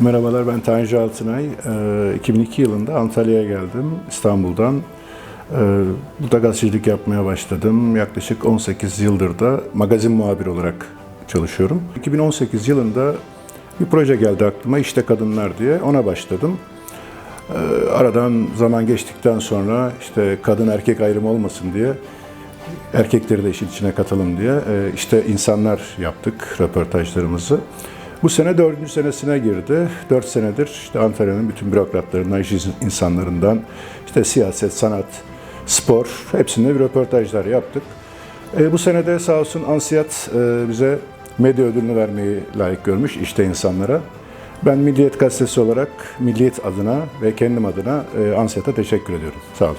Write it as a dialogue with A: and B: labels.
A: Merhabalar ben Tanju Altınay. Ee, 2002 yılında Antalya'ya geldim İstanbul'dan. Ee, Burada gazetecilik yapmaya başladım. Yaklaşık 18 yıldır da magazin muhabiri olarak çalışıyorum. 2018 yılında bir proje geldi aklıma İşte Kadınlar diye. Ona başladım. Ee, Aradan zaman geçtikten sonra işte kadın erkek ayrımı olmasın diye erkekleri de işin içine katalım diye e, işte insanlar yaptık röportajlarımızı. Bu sene dördüncü senesine girdi. Dört senedir işte Antalya'nın bütün bürokratlarından, iş insanlarından, işte siyaset, sanat, spor hepsinde bir röportajlar yaptık. E, bu sene de sağ olsun Ansiyat e, bize medya ödülünü vermeyi layık görmüş işte insanlara. Ben Milliyet Gazetesi olarak Milliyet adına ve kendim adına e, Ansiyat'a teşekkür ediyorum. Sağ olun.